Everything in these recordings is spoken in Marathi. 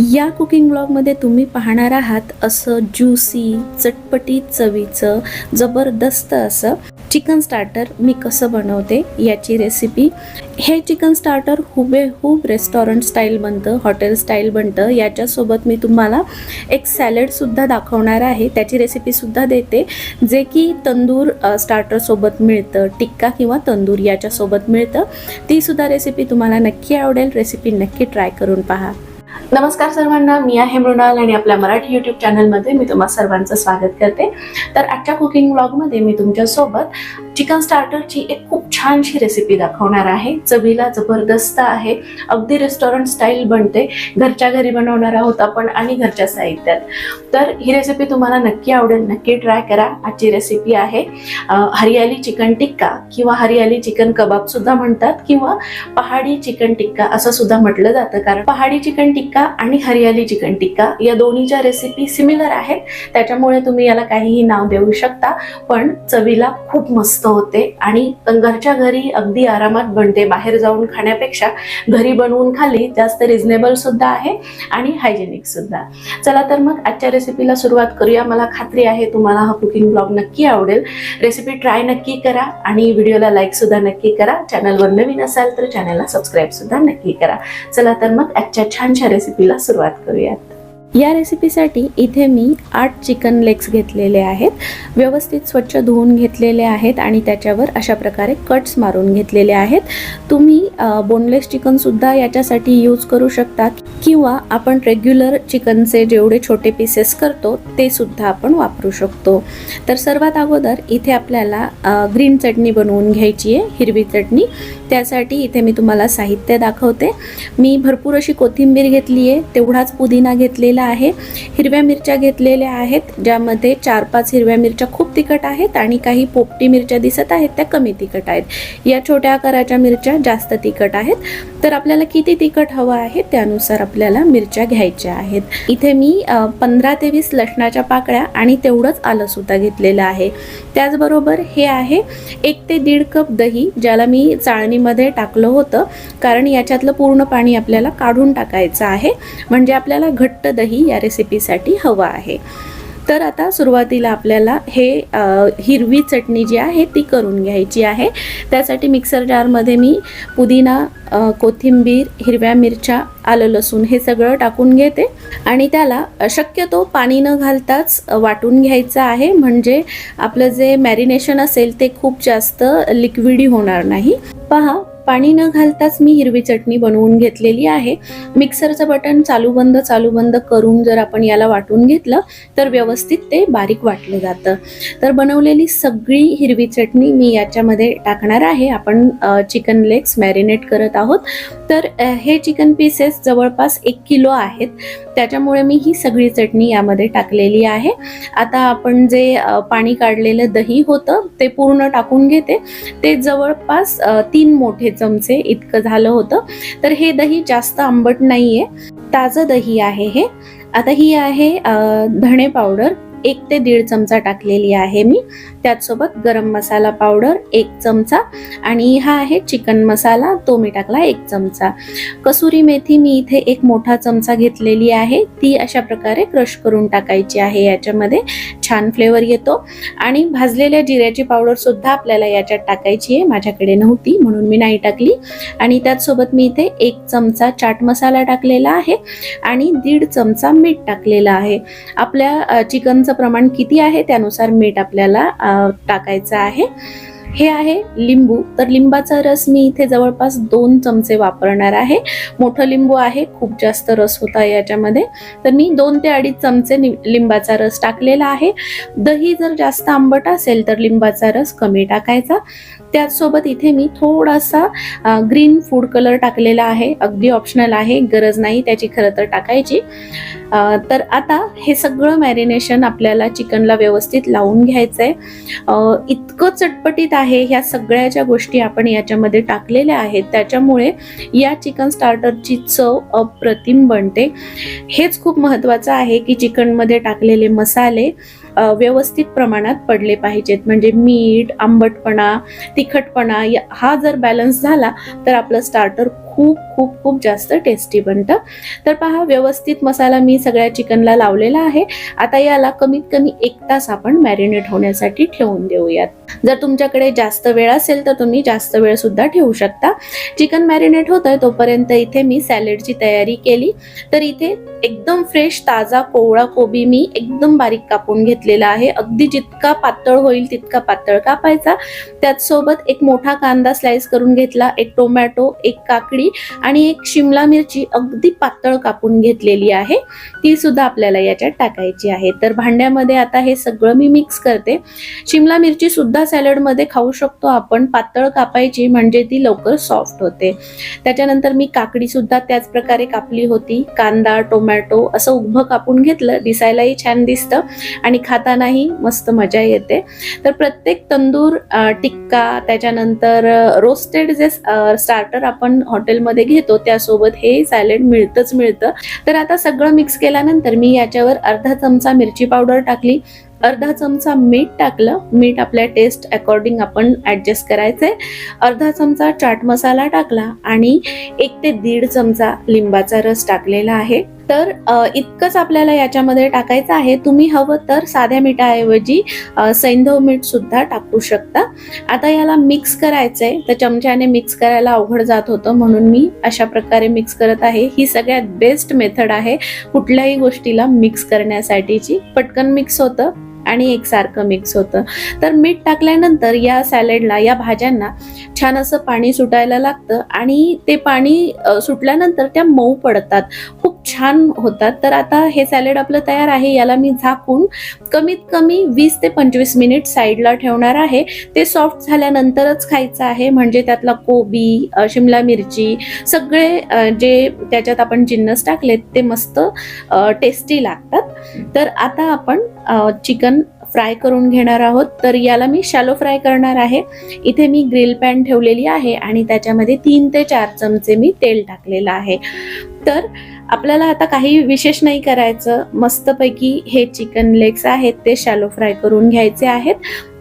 या कुकिंग ब्लॉगमध्ये तुम्ही पाहणार आहात असं ज्युसी चटपटीत चवीचं जबरदस्त असं चिकन स्टार्टर मी कसं बनवते याची रेसिपी हे चिकन स्टार्टर हुबेहूब रेस्टॉरंट स्टाईल बनतं हॉटेल स्टाईल बनतं. याच्यासोबत मी तुम्हाला एक सॅलडसुद्धा दाखवणार आहे. त्याची रेसिपीसुद्धा देते. जे की तंदूर स्टार्टरसोबत मिळतं टिक्का किंवा तंदूर याच्यासोबत मिळतं. तीसुद्धा रेसिपी तुम्हाला नक्की आवडेल. रेसिपी नक्की ट्राय करून पहा. नमस्कार सर्वांना मी आहे मृणाल आणि आपल्या मराठी यूट्यूब चॅनलमध्ये मी तुम्हा सर्वांचं स्वागत करते. तर आजच्या कुकिंग ब्लॉगमध्ये मी तुमच्यासोबत चिकन स्टार्टरची एक खूप छानशी रेसिपी दाखवणार आहे. चवीला जबरदस्त आहे. अगदी रेस्टॉरंट स्टाईल बनते. घरच्या घरी बनवणार आहोत आपण आणि घरच्या साहित्यात. तर ही रेसिपी तुम्हाला नक्की आवडेल नक्की ट्राय करा. आजची रेसिपी आहे हरियाली चिकन टिक्का किंवा हरियाली चिकन कबाब सुद्धा म्हणतात किंवा पहाडी चिकन टिक्का असं सुद्धा म्हटलं जातं. कारण पहाडी चिकन टिक्का आणि हरियाली चिकन टिक्का या दोन्हीच्या रेसिपी सिमिलर आहेत. त्याच्यामुळे तुम्ही याला काहीही नाव देऊ शकता पण चवीला खूप मस्त होते आणि घरच्या घरी अगदी आरामात बनते. बाहेर जाऊन खाण्यापेक्षा घरी बनवून खाली जास्त रिझनेबल सुद्धा आहे आणि हायजेनिक सुद्धा. चला तर मग आजच्या रेसिपीला सुरुवात करूया. मला खात्री आहे तुम्हाला हा कुकिंग ब्लॉग नक्की आवडेल. रेसिपी ट्राय नक्की करा आणि व्हिडिओला लाईक सुद्धा नक्की करा. चॅनलवर नवीन असाल तर चॅनलला सबस्क्राईब सुद्धा नक्की करा. चला तर मग आजच्या छानशा रेसिपीला सुरुवात करूयात. या रेसिपीसाठी इथे मी आठ चिकन लेग्स घेतलेले आहेत. व्यवस्थित स्वच्छ धुवून घेतलेले आहेत आणि त्याच्यावर अशा प्रकारे कट्स मारून घेतलेले आहेत. तुम्ही बोनलेस चिकनसुद्धा याच्यासाठी यूज करू शकता किंवा आपण रेग्युलर चिकनचे जेवढे छोटे पीसेस करतो ते सुद्धा आपण वापरू शकतो. तर सर्वात अगोदर इथे आपल्याला ग्रीन चटणी बनवून घ्यायची आहे हिरवी चटणी. त्यासाठी इथे मी तुम्हाला साहित्य दाखवते. मी भरपूर अशी कोथिंबीर घेतली आहे तेवढाच पुदिना घेतलेला आहे. हिरव्या मिरच्या घेतलेल्या आहेत ज्यामध्ये चार पाच हिरव्या मिरच्या खूप तिखट आहेत आणि काही पोपटी मिरच्या दिसत आहेत त्या कमी तिखट आहेत. या छोट्या आकाराच्या मिरच्या जास्त तिखट आहेत. तर आपल्याला किती तिखट हवं आहे त्यानुसार आपल्याला मिरच्या घ्यायच्या आहेत. इथे मी पंधरा ते वीस लसणाच्या पाकळ्या आणि तेवढंच आलं सुद्धा घेतलेलं आहे. त्याचबरोबर हे आहे एक ते दीड कप दही ज्याला मी चाळणीमध्ये टाकलं होतं. कारण याच्यातलं पूर्ण पाणी आपल्याला काढून टाकायचं आहे. म्हणजे आपल्याला घट्ट दही या रेसिपीसाठी हवं आहे. तर आता सुरुवातीला आपल्याला हे हिरवी चटणी जी आहे ती करून घ्यायची आहे. त्यासाठी मिक्सर जारमध्ये मी पुदिना कोथिंबीर हिरव्या मिरच्या आलं लसूण हे सगळं टाकून घेते. आणि त्याला शक्यतो पाणी न घालताच वाटून घ्यायचं आहे. म्हणजे आपलं जे मॅरिनेशन असेल ते खूप जास्त लिक्विडी होणार नाही. पहा पाणी न घालताच मी हिरवी चटणी बनवून घेतलेली आहे. मिक्सरचं बटन चालू बंद चालू बंद करून जर आपण याला वाटून घेतलं तर व्यवस्थित ते बारीक वाटलं जातं. तर बनवलेली सगळी हिरवी चटणी मी याच्यामध्ये टाकणार आहे. आपण चिकन लेग्स मॅरिनेट करत आहोत. तर हे चिकन पीसेस जवळपास एक किलो आहेत. त्याच्यामुळे मी ही सगळी चटणी यामध्ये टाकलेली आहे. आता आपण जे पाणी काढलेलं दही होतं ते पूर्ण टाकून घेते. ते जवळपास तीन मोठे चमचे इतकं झालं होतं. तर हे दही जास्त आंबट नाहीये. ताजं दही आहे हे. आता ही आहे धणे पावडर. एक ते दीड चमचा टाकलेली आहे मी. त्याचसोबत गरम मसाला पावडर एक चमचा आणि हा आहे चिकन मसाला. तो मी टाकला एक चमचा. कसुरी मेथी मी इथे एक मोठा चमचा घेतलेली आहे. ती अशा प्रकारे क्रश करून टाकायची आहे. याच्यामध्ये छान फ्लेवर येतो. आणि भाजलेल्या जिऱ्याची पावडरसुद्धा आपल्याला याच्यात टाकायची आहे. माझ्याकडे नव्हती म्हणून मी नाही टाकली. आणि त्याचसोबत मी इथे एक चमचा चाट मसाला टाकलेला आहे. आणि दीड चमचा मीठ टाकलेला आहे. आपल्या चिकनचं चिकनचं प्रमाण किती आहे त्यानुसार मीठ आपल्याला टाकायचं आहे. हे आहे लिंबू. तर लिंबाचा रस मी इथे जवळपास दोन चमचे वापरणार आहे. मोठं लिंबू आहे खूप जास्त रस होता याच्यामध्ये. तर मी दोन ते अडीच चमचे लिंबाचा रस टाकलेला आहे. दही जर जास्त आंबट असेल तर लिंबाचा रस कमी टाकायचा. त्याचसोबत इथे मी थोडासा ग्रीन फूड कलर टाकलेला आहे. अगदी ऑप्शनल आहे. गरज नाही त्याची खरं तर टाकायची. तर आता हे सगळं मॅरिनेशन आपल्याला चिकनला व्यवस्थित लावून घ्यायचं आहे इतकं चटपटीत आहे. ह्या सगळ्या ज्या गोष्टी आपण याच्यामध्ये टाकलेल्या आहेत त्याच्यामुळे या चिकन स्टार्टरची चव अप्रतिम बनते. हेच खूप महत्त्वाचं आहे की चिकनमध्ये टाकलेले मसाले व्यवस्थित प्रमाणात पडले पाहिजेत. म्हणजे मीठ आंबटपणा तिखटपणा या- हा जर बॅलन्स झाला तर आपलं स्टार्टर खूप खूप खूप जास्त टेस्टी बनतं. तर पहा व्यवस्थित मसाला मी सगळ्या चिकनला लावलेला आहे. आता याला कमीत कमी एक तास आपण मॅरिनेट होण्यासाठी ठेवून देऊयात. जर तुमच्याकडे जास्त वेळ असेल तर तुम्ही जास्त वेळ सुद्धा ठेवू शकता. चिकन मॅरिनेट होतंय तोपर्यंत इथे मी सॅलेडची तयारी केली. तर इथे एकदम फ्रेश ताजा कोवळा कोबी मी एकदम बारीक कापून घेतलेला आहे. अगदी जितका पातळ होईल तितका पातळ कापायचा. त्याचसोबत एक मोठा कांदा स्लाइस करून घेतला एक टोमॅटो एक काकडी आणि एक शिमला मिरची अगदी पातळ कापून घेतलेली आहे. ती सुद्धा आपल्याला याच्यात टाकायची आहे. तर भांड्यामध्ये आता हे सगळं मी मिक्स करते. शिमला मिरची सुद्धा सॅलडमध्ये खाऊ शकतो आपण. पातळ कापायची म्हणजे ती लवकर सॉफ्ट होते. त्याच्यानंतर मी काकडी सुद्धा त्याच प्रकारे कापली होती. कांदा टोमॅटो असं उभं कापून घेतलं. दिसायलाही छान दिसतं आणि खातानाही मस्त मजा येते. तर प्रत्येक तंदूर टिक्का त्याच्यानंतर रोस्टेड जे स्टार्टर आपण हॉटेल हॉटेलमध्ये घेतो त्यासोबत हे सॅलेड मिळतंच मिळतं. तर आता सगळं मिक्स केल्यानंतर मी याच्यावर अर्धा चमचा मिरची पावडर टाकली. अर्धा चमचा मीठ टाकलं. मीठ आपल्या टेस्ट अकॉर्डिंग आपण ॲडजेस्ट करायचं आहे अर्धा चमचा चाट मसाला टाकला आणि एक ते दीड चमचा लिंबाचा रस टाकलेला आहे. तर इतकंच आपल्याला याच्यामध्ये टाकायचं आहे. तुम्ही हवं तर साध्या मिठाऐवजी सैंधव मीठ सुद्धा टाकू शकता. आता याला मिक्स करायचंय. तर चमच्याने मिक्स करायला अवघड जात होतं. म्हणून मी अशा प्रकारे मिक्स करत आहे. ही सगळ्यात बेस्ट मेथड आहे कुठल्याही गोष्टीला मिक्स करण्यासाठीची. पटकन मिक्स होतं. आणि एकसारखं मिक्स होतं. तर मीठ टाकल्यानंतर या सॅलेडला या भाज्यांना छान असं पाणी सुटायला लागतं आणि ते पाणी सुटल्यानंतर त्या मऊ पडतात. खूप छान होतात. तर आता हे सॅलेड आपलं तयार आहे. याला मी झाकून कमीत कमी वीस ते पंचवीस मिनिट साईडला ठेवणार आहे. ते सॉफ्ट झाल्यानंतरच खायचं आहे. म्हणजे त्यातला कोबी शिमला मिरची सगळे जे त्याच्यात आपण जिन्नस टाकलेत ते मस्त टेस्टी लागतात. तर आता आपण चिकन फ्राय करून घेणार आहोत. तर याला मी शॅलो फ्राय करणार आहे. इथे मी ग्रिल पॅन ठेवलेली आहे आणि त्याच्यामध्ये तीन ते चार चमचे मी तेल टाकलेलं आहे. तर आपल्याला आता काही विशेष नाही करायचं. मस्तपैकी हे चिकन लेग्स आहेत ते शॅलो फ्राय करून घ्यायचे आहेत.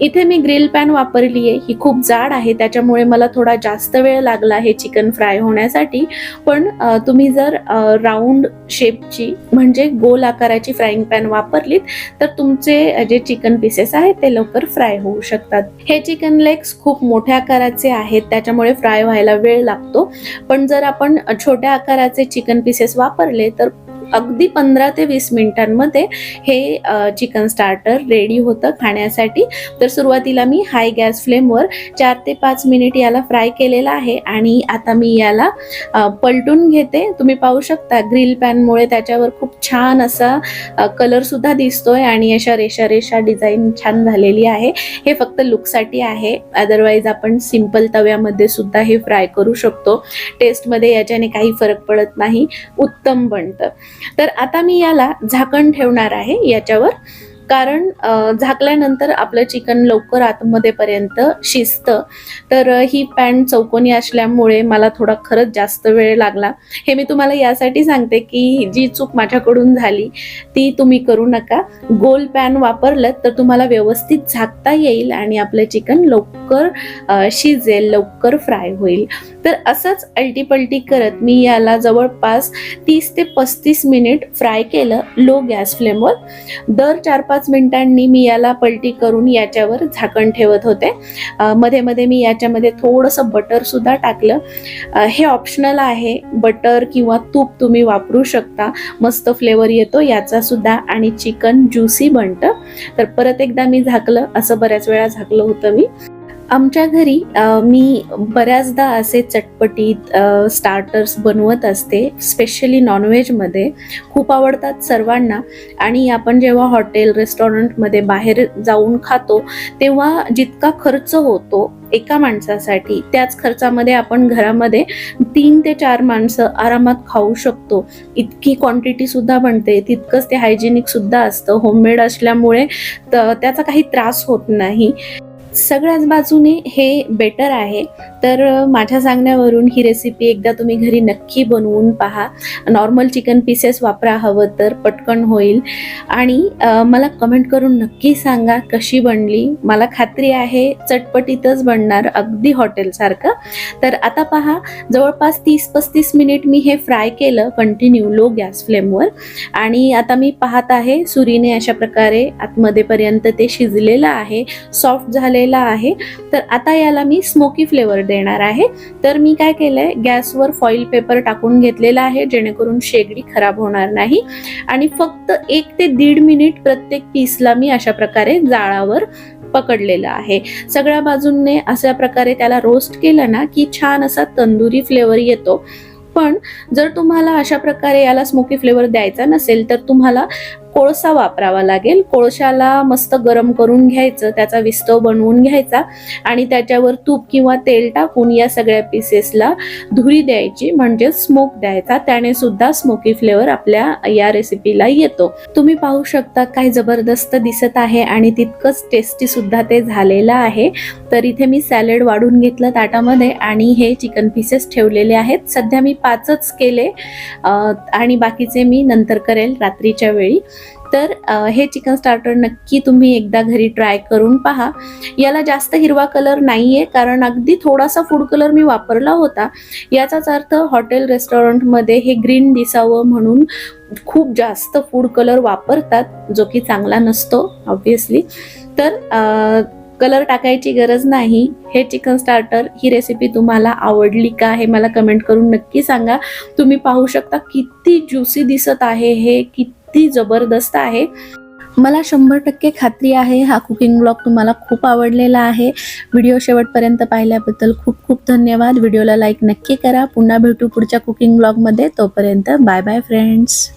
इथे मी ग्रिल पॅन वापरली आहे. ही खूप जाड आहे त्याच्यामुळे मला थोडा जास्त वेळ लागला हे चिकन फ्राय होण्यासाठी. पण तुम्ही जर राऊंड शेपची म्हणजे गोल आकाराची फ्राईंग पॅन वापरलीत तर तुमचे जे चिकन पीसेस आहेत ते लवकर फ्राय होऊ शकतात. हे चिकन लेग्स खूप मोठ्या आकाराचे आहेत त्याच्यामुळे फ्राय व्हायला वेळ लागतो. पण जर आपण छोट्या आकाराचे चिकन पीसेस वापरले तर अगदी पंधरा ते वीस मिनिटांमध्ये हे चिकन स्टार्टर रेडी होतं खाण्यासाठी. तर सुरुवातीला मी हाय गॅस फ्लेमवर चार ते पाच मिनिट याला फ्राय केलेला आहे आणि आता मी याला पलटून घेते. तुम्ही पाहू शकता ग्रिल पॅनमुळे त्याच्यावर खूप छान असा कलरसुद्धा दिसतोय आणि अशा रेषा रेषा डिझाईन छान झालेली आहे. हे फक्त लुकसाठी आहे. अदरवाईज आपण सिंपल तव्यामध्ये सुद्धा हे फ्राय करू शकतो. टेस्टमध्ये याच्याने काही फरक पडत नाही. उत्तम बनतं. तर आता मी याला झाकण ठेवणार आहे याच्यावर. कारण झाकल्यानंतर आपलं चिकन लवकर आतमध्ये पर्यंत शिजतं. तर ही पॅन चौकोनी असल्यामुळे मला थोडा खरंच जास्त वेळ लागला. हे मी तुम्हाला यासाठी सांगते की जी चूक माझ्याकडून झाली ती तुम्ही करू नका. गोल पॅन वापरलं तर तुम्हाला व्यवस्थित झाकता येईल आणि आपलं चिकन लवकर शिजेल लवकर फ्राय होईल. तर असंच अल्टीपल्टी करत मी याला जवळपास तीस ते पस्तीस मिनिट फ्राय केलं लो गॅस फ्लेमवर. दर चार पाच पाच मिनिटांनी मी याला पलटी करून याच्यावर झाकण ठेवत होते. मध्ये मध्ये मी याच्यामध्ये थोडंसं बटर सुद्धा टाकलं. हे ऑप्शनल आहे. बटर किंवा तूप तुम्ही वापरू शकता. मस्त फ्लेवर येतो याचा सुद्धा आणि चिकन ज्युसी बनतं. तर परत एकदा मी झाकलं. असं बऱ्याच वेळा झाकलं होतं मी. आमच्या घरी मी बऱ्याचदा असे चटपटीत स्टार्टर्स बनवत असते स्पेशली नॉनव्हेजमध्ये खूप आवडतात सर्वांना. आणि आपण जेव्हा हॉटेल रेस्टॉरंटमध्ये बाहेर जाऊन खातो तेव्हा जितका खर्च होतो एका माणसासाठी त्याच खर्चामध्ये आपण घरामध्ये तीन ते चार माणसं आरामात खाऊ शकतो. इतकी क्वांटिटी सुद्धा बनते तितकंच ते हायजेनिक सुद्धा असतं. होममेड असल्यामुळे त- त्याचा काही त्रास होत नाही. सगळ्याच बाजूने हे बेटर आहे. तर माझ्या सांगण्यावरून ही रेसिपी एकदा तुम्ही घरी नक्की बनवून पहा. नॉर्मल चिकन पीसेस वापरा हवं तर पटकन होईल. आणि मला कमेंट करून नक्की सांगा कशी बनली. मला खात्री आहे चटपटीतच बनणार अगदी हॉटेलसारखं तर आता पहा जवळपास तीस पस्तीस मिनिट मी हे फ्राय केलं कंटिन्यू लो गॅस फ्लेमवर आणि आता मी पाहत आहे सुरीने अशा प्रकारे आतमध्येपर्यंत ते शिजलेलं आहे. सॉफ्ट झालेला आहे. तर आता याला मी स्मोकी फ्लेवर देणार आहे. तर मी काय केलंय? गॅसवर फॉईल पेपर टाकून घेतलेला आहे जेणेकरून शेगडी खराब होणार नाही. आणि फक्त एक ते दीड मिनिट प्रत्येक पीसला मी अशा प्रकारे जाळावर पकडलेलं आहे. सगळ्या बाजूंनी अशा प्रकारे त्याला रोस्ट केलं ना की छान असा तंदुरी फ्लेवर येतो. पण जर तुम्हाला अशा प्रकारे याला स्मोकी फ्लेवर द्यायचा नसेल तर तुम्हाला कोळसा वापरावा लागेल. कोळशाला मस्त गरम करून घ्यायचं त्याचा विस्तव बनवून घ्यायचा आणि त्याच्यावर तूप किंवा तेल टाकून या सगळ्या पीसेसला धुरी द्यायची म्हणजे स्मोक द्यायचा. त्याने सुद्धा स्मोकी फ्लेवर आपल्या या रेसिपीला येतो. तुम्ही पाहू शकता काय जबरदस्त दिसत आहे आणि तितकंच टेस्टी सुद्धा ते झालेलं आहे. तर इथे मी सॅलड वाढून घेतलं ताटामध्ये आणि हे चिकन पीसेस ठेवलेले आहेत. सध्या मी पाचच केले आणि बाकीचे मी नंतर करेल रात्रीच्या वेळी. तर हे चिकन स्टार्टर नक्की तुम्ही एकदा घरी ट्राय करून पहा. याला जास्त हिरवा कलर नाही आहे कारण अगदी थोडासा फूड कलर मी वापरला होता. याचाच अर्थ हॉटेल रेस्टॉरंटमध्ये हे ग्रीन दिसावं म्हणून खूप जास्त फूड कलर वापरतात जो की चांगला नसतो ऑब्वियसली तर कलर टाकायची गरज नाही. हे चिकन स्टार्टर ही रेसिपी तुम्हाला आवडली का हे मला कमेंट करून नक्की सांगा. तुम्ही पाहू शकता किती ज्युसी दिसत आहे हे किती जबरदस्त आहे. मला शंभर टक्के खात्री आहे हा कुकिंग ब्लॉग तुम्हाला खूप आवडलेला आहे. व्हिडिओ शेवटपर्यंत पाहिल्याबद्दल खूप खूप धन्यवाद. व्हिडिओला लाईक नक्की करा. पुन्हा भेटू पुढच्या कुकिंग ब्लॉगमध्ये तोपर्यंत बाय बाय फ्रेंड्स